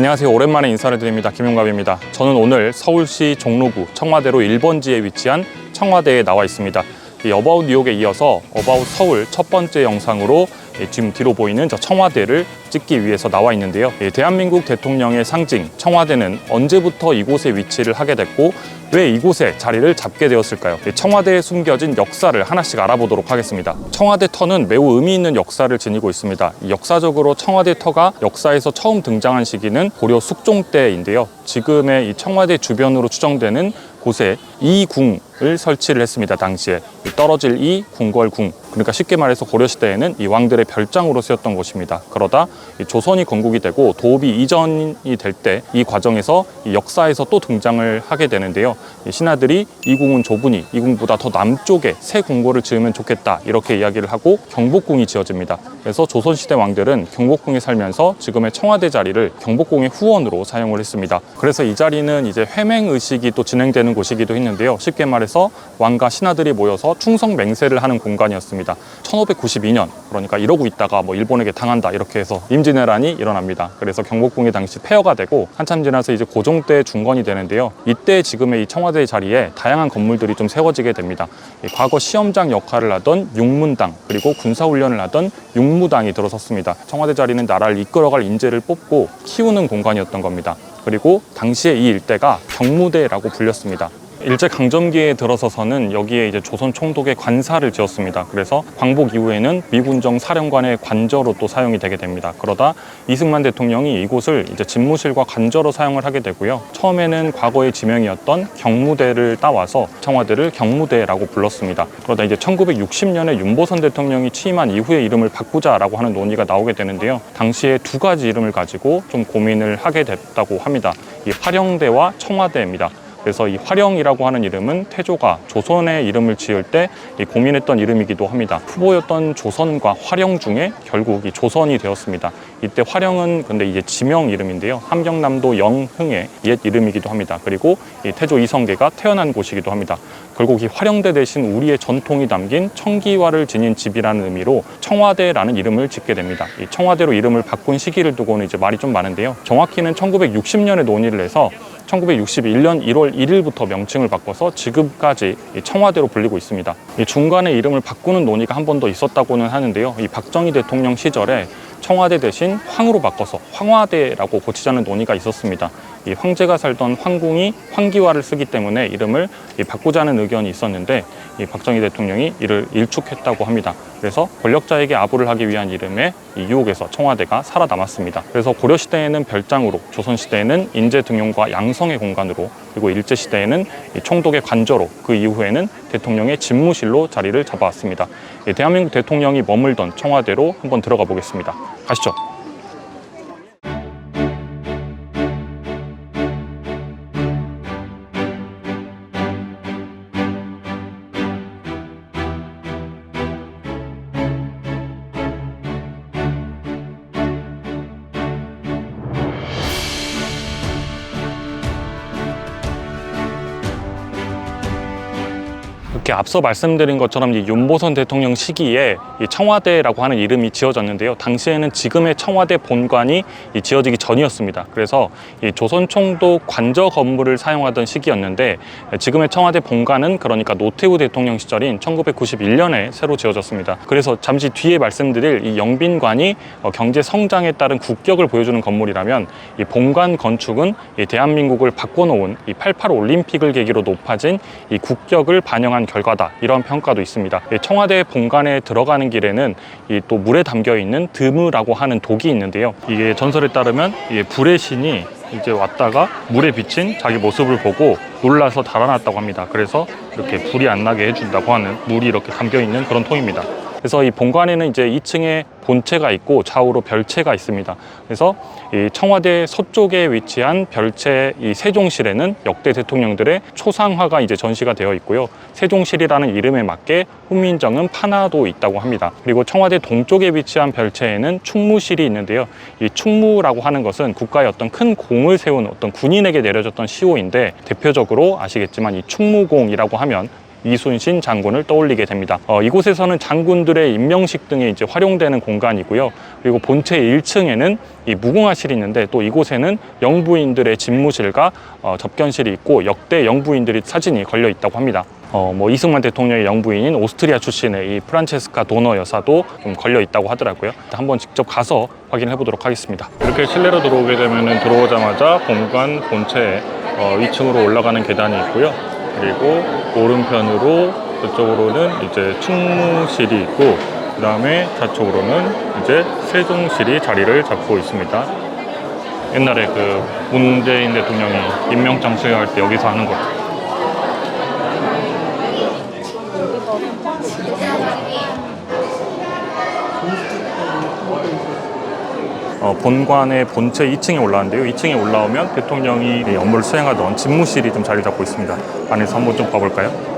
안녕하세요. 오랜만에 인사를 드립니다. 김용갑입니다. 저는 오늘 서울시 종로구 청와대로 1번지에 위치한 청와대에 나와 있습니다. 이 어바웃 뉴욕에 이어서 어바웃 서울 첫 번째 영상으로 예, 지금 뒤로 보이는 저 청와대를 찍기 위해서 나와 있는데요. 예, 대한민국 대통령의 상징 청와대는 언제부터 이곳에 위치를 하게 됐고 왜 이곳에 자리를 잡게 되었을까요? 예, 청와대에 숨겨진 역사를 하나씩 알아보도록 하겠습니다. 청와대 터는 매우 의미 있는 역사를 지니고 있습니다. 이 역사적으로 청와대 터가 역사에서 처음 등장한 시기는 고려 숙종 때인데요. 지금의 이 청와대 주변으로 추정되는 곳에 이궁을 설치를 했습니다. 당시에 이 떨어질 이 궁궐궁 그러니까 쉽게 말해서 고려 시대에는 이 왕들의 별장으로 쓰였던 곳입니다. 그러다 이 조선이 건국이 되고 도읍이 이전이 될 때 이 과정에서 이 역사에서 또 등장을 하게 되는데요. 이 신하들이 이 궁은 좁으니 이 궁보다 더 남쪽에 새 궁궐을 지으면 좋겠다 이렇게 이야기를 하고 경복궁이 지어집니다. 그래서 조선 시대 왕들은 경복궁에 살면서 지금의 청와대 자리를 경복궁의 후원으로 사용을 했습니다. 그래서 이 자리는 이제 회맹 의식이 또 진행되는 곳이기도 했는데요. 쉽게 말해서 왕과 신하들이 모여서 충성 맹세를 하는 공간이었습니다. 1592년 그러니까 이러고 있다가 뭐 일본에게 당한다 이렇게 해서 임진왜란이 일어납니다. 그래서 경복궁이 당시 폐허가 되고 한참 지나서 이제 고종 때 중건이 되는데요. 이때 지금의 이 청와대 자리에 다양한 건물들이 좀 세워지게 됩니다. 이 과거 시험장 역할을 하던 육문당 그리고 군사훈련을 하던 육무당이 들어섰습니다. 청와대 자리는 나라를 이끌어갈 인재를 뽑고 키우는 공간이었던 겁니다. 그리고 당시에 이 일대가 경무대라고 불렸습니다. 일제 강점기에 들어서서는 여기에 이제 조선 총독의 관사를 지었습니다. 그래서 광복 이후에는 미군정 사령관의 관저로 또 사용이 되게 됩니다. 그러다 이승만 대통령이 이곳을 이제 집무실과 관저로 사용을 하게 되고요. 처음에는 과거의 지명이었던 경무대를 따와서 청와대를 경무대라고 불렀습니다. 그러다 이제 1960년에 윤보선 대통령이 취임한 이후에 이름을 바꾸자라고 하는 논의가 나오게 되는데요. 당시에 두 가지 이름을 가지고 좀 고민을 하게 됐다고 합니다. 이 화령대와 청와대입니다. 그래서 이 화령이라고 하는 이름은 태조가 조선의 이름을 지을 때이 고민했던 이름이기도 합니다. 후보였던 조선과 화령 중에 결국 이 조선이 되었습니다. 이때 화령은 근데 이제 지명 이름인데요. 함경남도 영흥의 옛 이름이기도 합니다. 그리고 이 태조 이성계가 태어난 곳이기도 합니다. 결국 이 화령대 대신 우리의 전통이 담긴 청기화를 지닌 집이라는 의미로 청와대라는 이름을 짓게 됩니다. 이 청와대로 이름을 바꾼 시기를 두고는 이제 말이 좀 많은데요. 정확히는 1960년에 논의를 해서 1961년 1월 1일부터 명칭을 바꿔서 지금까지 이 청와대로 불리고 있습니다. 이 중간에 이름을 바꾸는 논의가 한 번 더 있었다고는 하는데요. 이 박정희 대통령 시절에 청와대 대신 황으로 바꿔서 황화대라고 고치자는 논의가 있었습니다. 이 황제가 살던 황궁이 황기화를 쓰기 때문에 이름을 이 바꾸자는 의견이 있었는데 이 박정희 대통령이 이를 일축했다고 합니다. 그래서 권력자에게 아부를 하기 위한 이름의 이 유혹에서 청와대가 살아남았습니다. 그래서 고려 시대에는 별장으로, 조선 시대에는 인재 등용과 양성의 공간으로, 그리고 일제 시대에는 이 총독의 관저로, 그 이후에는 대통령의 집무실로 자리를 잡아왔습니다. 이 대한민국 대통령이 머물던 청와대로 한번 들어가 보겠습니다. 가시죠. 이렇게 앞서 말씀드린 것처럼 이 윤보선 대통령 시기에 이 청와대라고 하는 이름이 지어졌는데요. 당시에는 지금의 청와대 본관이 이 지어지기 전이었습니다. 그래서 이 조선 총독 관저 건물을 사용하던 시기였는데 지금의 청와대 본관은 그러니까 노태우 대통령 시절인 1991년에 새로 지어졌습니다. 그래서 잠시 뒤에 말씀드릴 이 영빈관이 어, 경제 성장에 따른 국격을 보여주는 건물이라면 이 본관 건축은 이 대한민국을 바꿔놓은 이 88 올림픽을 계기로 높아진 이 국격을 반영한 결 과다 이런 평가도 있습니다. 이 청와대 본관에 들어가는 길에는 이또 물에 담겨 있는 드무라고 하는 독이 있는데요. 이게 전설에 따르면 불의 신이 이제 왔다가 물에 비친 자기 모습을 보고 놀라서 달아났다고 합니다. 그래서 이렇게 불이 안 나게 해준다고 하는 물이 이렇게 담겨 있는 그런 통입니다. 그래서 이 본관에는 이제 2층에 본체가 있고 좌우로 별체가 있습니다. 그래서 이 청와대 서쪽에 위치한 별체 이 세종실에는 역대 대통령들의 초상화가 이제 전시가 되어 있고요. 세종실이라는 이름에 맞게 훈민정음 판화도 있다고 합니다. 그리고 청와대 동쪽에 위치한 별체에는 충무실이 있는데요. 이 충무라고 하는 것은 국가의 어떤 큰 공을 세운 어떤 군인에게 내려졌던 시호인데 대표적으로 아시겠지만 이 충무공이라고 하면 이순신 장군을 떠올리게 됩니다. 어, 이곳에서는 장군들의 임명식 등에 이제 활용되는 공간이고요. 그리고 본체 1층에는 이 무궁화실이 있는데 또 이곳에는 영부인들의 집무실과 어, 접견실이 있고 역대 영부인들이 사진이 걸려 있다고 합니다. 어, 뭐 이승만 대통령의 영부인인 오스트리아 출신의 이 프란체스카 도너 여사도 좀 걸려 있다고 하더라고요. 한번 직접 가서 확인해 보도록 하겠습니다. 이렇게 실내로 들어오게 되면 들어오자마자 본관 본체 어, 2층으로 올라가는 계단이 있고요. 그리고 오른편으로 그쪽으로는 이제 충무실이 있고 그 다음에 좌측으로는 이제 세종실이 자리를 잡고 있습니다. 옛날에 그 문재인 대통령이 임명장 수여할 때 여기서 하는 거. 어, 본관의 본체 2층에 올라왔는데요. 2층에 올라오면 대통령이 이 업무를 수행하던 집무실이 좀 자리 잡고 있습니다. 안에서 한번 좀 봐볼까요?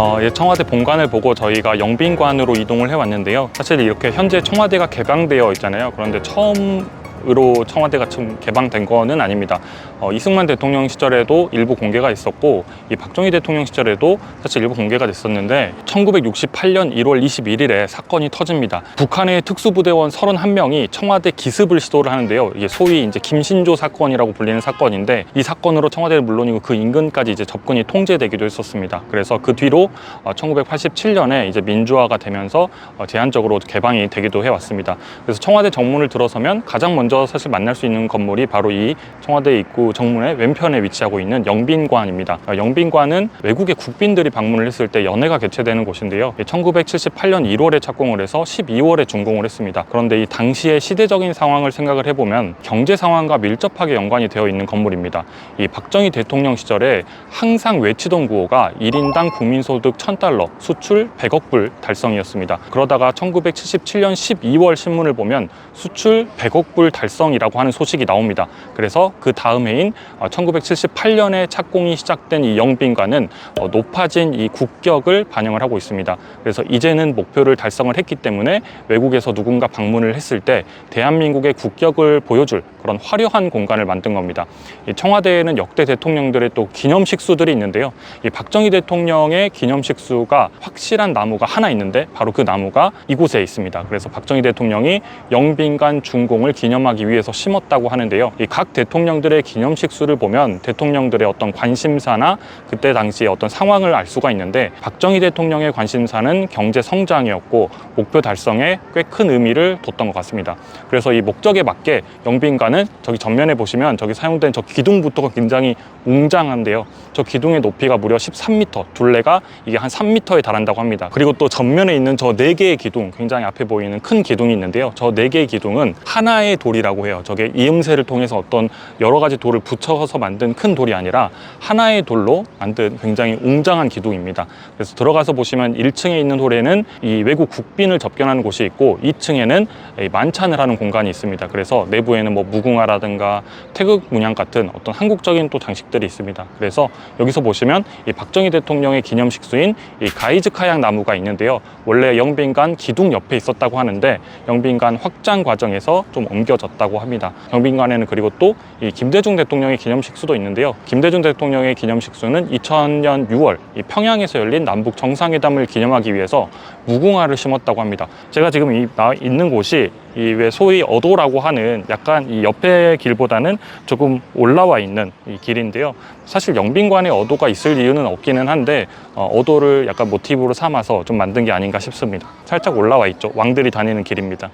어, 예, 청와대 본관을 보고 저희가 영빈관으로 이동을 해왔는데요. 사실 이렇게 현재 청와대가 개방되어 있잖아요. 그런데 처음 으로 청와대가 좀 개방된 거는 아닙니다. 어, 이승만 대통령 시절에도 일부 공개가 있었고 이 박정희 대통령 시절에도 사실 일부 공개가 됐었는데 1968년 1월 21일에 사건이 터집니다. 북한의 특수부대원 31명이 청와대 기습을 시도를 하는데요. 이게 소위 이제 김신조 사건이라고 불리는 사건인데 이 사건으로 청와대는 물론이고 그 인근까지 이제 접근이 통제되기도 했었습니다. 그래서 그 뒤로 어, 1987년에 이제 민주화가 되면서 어, 제한적으로 개방이 되기도 해왔습니다. 그래서 청와대 정문을 들어서면 가장 먼저 사실 만날 수 있는 건물이 바로 이 청와대 입구 정문의 왼편에 위치하고 있는 영빈관입니다. 어, 영빈관은 외국의 국빈들이 방문을 했을 때 연회가 개최되는 곳인데요. 1978년 1월에 착공을 해서 12월에 준공을 했습니다. 그런데 이 당시의 시대적인 상황을 생각을 해보면 경제 상황과 밀접하게 연관이 되어 있는 건물입니다. 이 박정희 대통령 시절에 항상 외치던 구호가 1인당 국민소득 1000달러, 수출 100억 불 달성이었습니다. 그러다가 1977년 12월 신문을 보면 수출 100억 불 달성이라고 하는 소식이 나옵니다. 그래서 그 다음 해인 1978년에 착공이 시작된 이 영빈관은 어, 높아진 이 국격을 반영을 하고 있습니다. 그래서 이제는 목표를 달성을 했기 때문에 외국에서 누군가 방문을 했을 때 대한민국의 국격을 보여줄 그런 화려한 공간을 만든 겁니다. 이 청와대에는 역대 대통령들의 또 기념식수들이 있는데요. 이 박정희 대통령의 기념식수가 확실한 나무가 하나 있는데 바로 그 나무가 이곳에 있습니다. 그래서 박정희 대통령이 영빈관 준공을 기념 하기 위해서 심었다고 하는데요. 이 각 대통령들의 기념식수를 보면 대통령들의 어떤 관심사나 그때 당시의 어떤 상황을 알 수가 있는데 박정희 대통령의 관심사는 경제 성장이었고 목표 달성에 꽤 큰 의미를 뒀던 것 같습니다. 그래서 이 목적에 맞게 영빈관은 저기 전면에 보시면 저기 사용된 저 기둥부터가 굉장히 웅장한데요. 저 기둥의 높이가 무려 13m, 둘레가 이게 한 3m에 달한다고 합니다. 그리고 또 전면에 있는 저 네 개의 기둥, 굉장히 앞에 보이는 큰 기둥이 있는데요. 저 네 개의 기둥은 하나의 돌이 라고 해요. 저게 이음새를 통해서 어떤 여러 가지 돌을 붙여서 만든 큰 돌이 아니라 하나의 돌로 만든 굉장히 웅장한 기둥입니다. 그래서 들어가서 보시면 1층에 있는 홀에는 이 외국 국빈을 접견하는 곳이 있고 2층에는 만찬을 하는 공간이 있습니다. 그래서 내부에는 뭐 무궁화라든가 태극 문양 같은 어떤 한국적인 또 장식들이 있습니다. 그래서 여기서 보시면 이 박정희 대통령의 기념식수인 이 가이즈카약 나무가 있는데요. 원래 영빈관 기둥 옆에 있었다고 하는데 영빈관 확장 과정에서 좀 옮겨졌 다고 합니다. 영빈관에는 그리고 또 이 김대중 대통령의 기념식수도 있는데요. 김대중 대통령의 기념식수는 2000년 6월 이 평양에서 열린 남북 정상회담을 기념하기 위해서 무궁화를 심었다고 합니다. 제가 지금 이, 나 있는 곳이 이 왜 소위 어도라고 하는 약간 이 옆에 길보다는 조금 올라와 있는 이 길인데요. 사실 영빈관에 어도가 있을 이유는 없기는 한데 어, 어도를 약간 모티브로 삼아서 좀 만든 게 아닌가 싶습니다. 살짝 올라와 있죠. 왕들이 다니는 길입니다.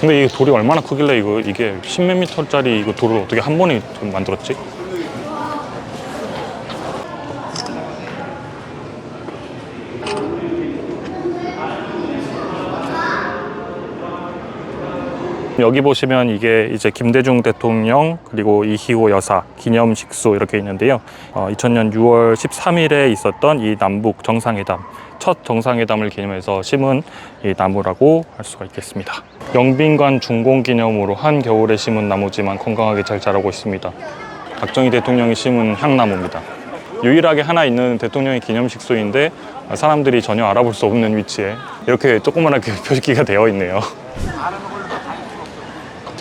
근데 이 돌이 얼마나 크길래 이거 이게 10몇 미터짜리 이거 돌을 어떻게 한 번에 좀 만들었지? 여기 보시면 이게 이제 김대중 대통령 그리고 이희호 여사 기념식수 이렇게 있는데요. 어, 2000년 6월 13일에 있었던 이 남북 정상회담 첫 정상회담을 기념해서 심은 이 나무라고 할 수가 있겠습니다. 영빈관 준공 기념으로 한 겨울에 심은 나무지만 건강하게 잘 자라고 있습니다. 박정희 대통령이 심은 향나무입니다. 유일하게 하나 있는 대통령의 기념식소인데 사람들이 전혀 알아볼 수 없는 위치에 이렇게 조그만하게 표시기가 되어 있네요.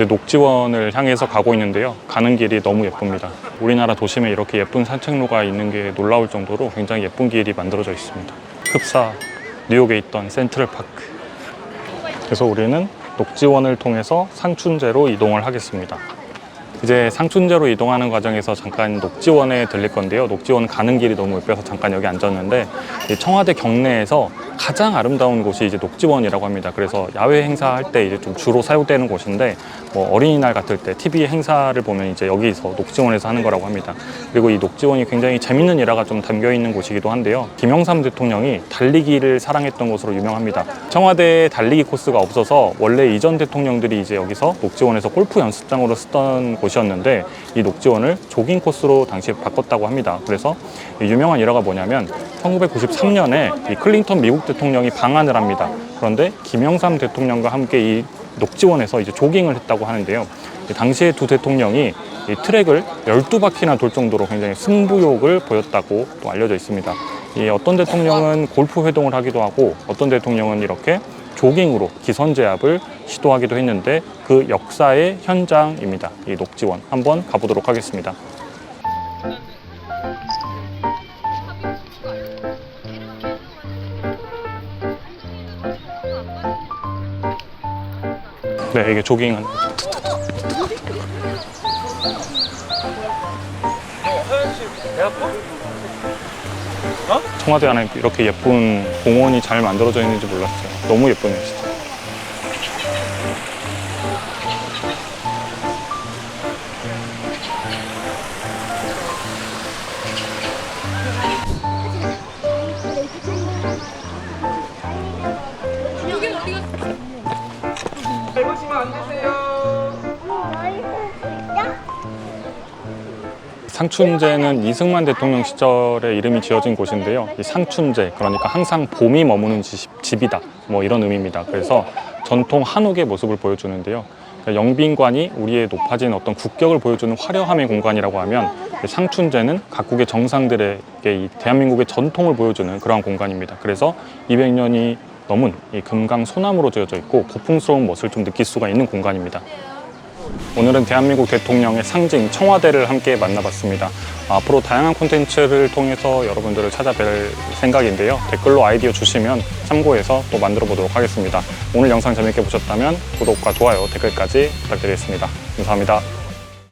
녹지원을 향해서 가고 있는데요. 가는 길이 너무 예쁩니다. 우리나라 도심에 이렇게 예쁜 산책로가 있는 게 놀라울 정도로 굉장히 예쁜 길이 만들어져 있습니다. 흡사 뉴욕에 있던 센트럴 파크. 그래서 우리는 녹지원을 통해서 상춘제로 이동을 하겠습니다. 이제 상춘제로 이동하는 과정에서 잠깐 녹지원에 들릴 건데요. 녹지원 가는 길이 너무 예뻐서 잠깐 여기 앉았는데 이 청와대 경내에서 가장 아름다운 곳이 이제 녹지원이라고 합니다. 그래서 야외 행사할 때 이제 좀 주로 사용되는 곳인데 뭐 어린이날 같을 때 TV 행사를 보면 이제 여기서 녹지원에서 하는 거라고 합니다. 그리고 이 녹지원이 굉장히 재밌는 일화가 좀 담겨 있는 곳이기도 한데요. 김영삼 대통령이 달리기를 사랑했던 곳으로 유명합니다. 청와대에 달리기 코스가 없어서 원래 이전 대통령들이 이제 여기서 녹지원에서 골프 연습장으로 쓰던 곳이었는데 이 녹지원을 조깅 코스로 당시에 바꿨다고 합니다. 그래서 이 유명한 일화가 뭐냐면 1993년에 이 클린턴 미국 대통령이 방한을 합니다. 그런데 김영삼 대통령과 함께 이 녹지원에서 이제 조깅을 했다고 하는데요. 이 당시에 두 대통령이 이 트랙을 12바퀴나 돌 정도로 굉장히 승부욕을 보였다고 또 알려져 있습니다. 이 어떤 대통령은 골프 회동을 하기도 하고 어떤 대통령은 이렇게 조깅으로 기선 제압을 시도하기도 했는데 그 역사의 현장입니다. 이 녹지원 한번 가보도록 하겠습니다. 네, 이게 조깅 청와대 안에 이렇게 예쁜 공원이 잘 만들어져 있는지 몰랐어요. 너무 예쁘네요, 진짜. 상춘제는 이승만 대통령 시절에 이름이 지어진 곳인데요. 이 상춘제, 그러니까 항상 봄이 머무는 집- 집이다. 뭐 이런 의미입니다. 그래서 전통 한옥의 모습을 보여주는데요. 그러니까 영빈관이 우리의 높아진 어떤 국격을 보여주는 화려함의 공간이라고 하면 이 상춘제는 각국의 정상들에게 이 대한민국의 전통을 보여주는 그러한 공간입니다. 그래서 200년이 넘은 이 금강 소나무로 지어져 있고 고풍스러운 멋을 좀 느낄 수가 있는 공간입니다. 오늘은 대한민국 대통령의 상징 청와대를 함께 만나봤습니다. 앞으로 다양한 콘텐츠를 통해서 여러분들을 찾아뵐 생각인데요. 댓글로 아이디어 주시면 참고해서 또 만들어 보도록 하겠습니다. 오늘 영상 재밌게 보셨다면 구독과 좋아요, 댓글까지 부탁드리겠습니다. 감사합니다.